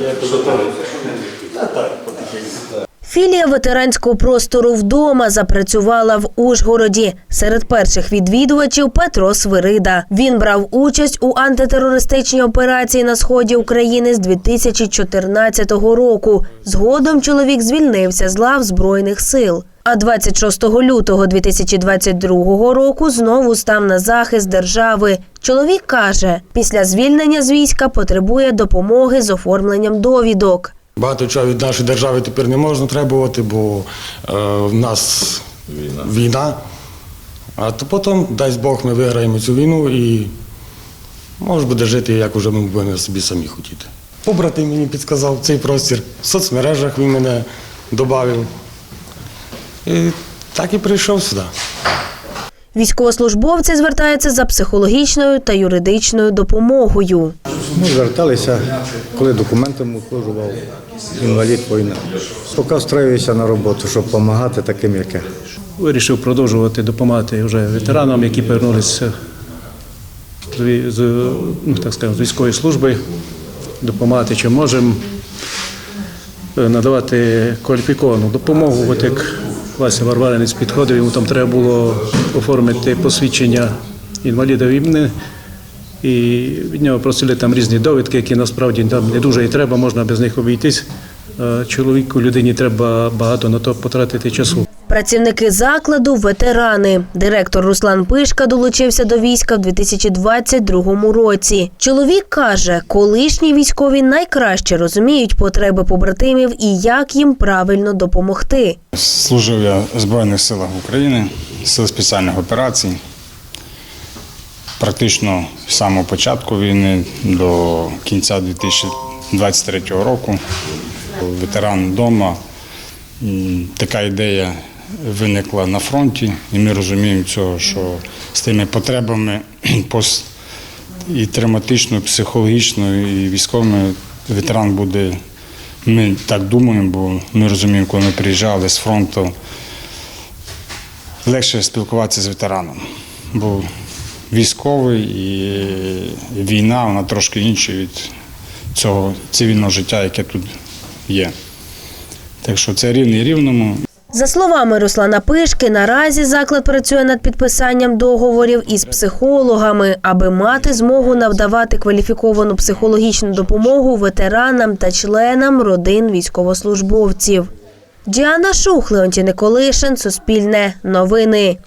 Я Та так, потихеньку. Філія ветеранського простору вдома запрацювала в Ужгороді. Серед перших відвідувачів Петро Свирида. Він брав участь у антитерористичній операції на сході України з 2014 року. Згодом чоловік звільнився з лав збройних сил. А 26 лютого 2022 року знову став на захист держави. Чоловік каже, після звільнення з війська потребує допомоги з оформленням довідок. Багато чого від нашої держави тепер не можна требувати, бо е, в нас війна. А то потім, дасть Бог, ми виграємо цю війну і може буде жити, як уже ми будемо собі самі хотіти. Побратим мені підказав цей простір. В соцмережах він мене додав. І так і прийшов сюди. Військовослужбовці звертаються за психологічною та юридичною допомогою. Ми зверталися, коли документами ухожував інвалід війни. Поки встраюся на роботу, щоб допомагати таким, як я. Вирішив продовжувати допомагати вже ветеранам, які повернулися з, з, ну, так скажемо, з військової служби, допомагати чим можемо, е, надавати кваліфіковану допомогу. От як Вася Варваринець підходив, йому там треба було оформити посвідчення інваліда війни. І від нього просили там різні довідки, які насправді там не дуже і треба, можна без них обійтись. Чоловіку, людині треба багато на то потратити часу. Працівники закладу ветерани. Директор Руслан Пишка долучився до війська в 2022 році. Чоловік каже, колишні військові найкраще розуміють потреби побратимів і як їм правильно допомогти. Служив я в Збройних силах України, сил спеціальних операцій. Практично з самого початку війни до кінця 2023 року. Ветеран вдома. Така ідея виникла на фронті, і ми розуміємо цього, що з тими потребами пост- і травматичною, психологічною, і військовими ветеран буде. Ми так думаємо, бо ми розуміємо, коли ми приїжджали з фронту, легше спілкуватися з ветераном. Бо військовий і війна, вона трошки інша від цього цивільного життя, яке тут є. Так що це рівний рівному. За словами Руслана Пишки, наразі заклад працює над підписанням договорів із психологами, аби мати змогу надавати кваліфіковану психологічну допомогу ветеранам та членам родин військовослужбовців. Діана Шух, Леонтій Николишин, Суспільне, Новини.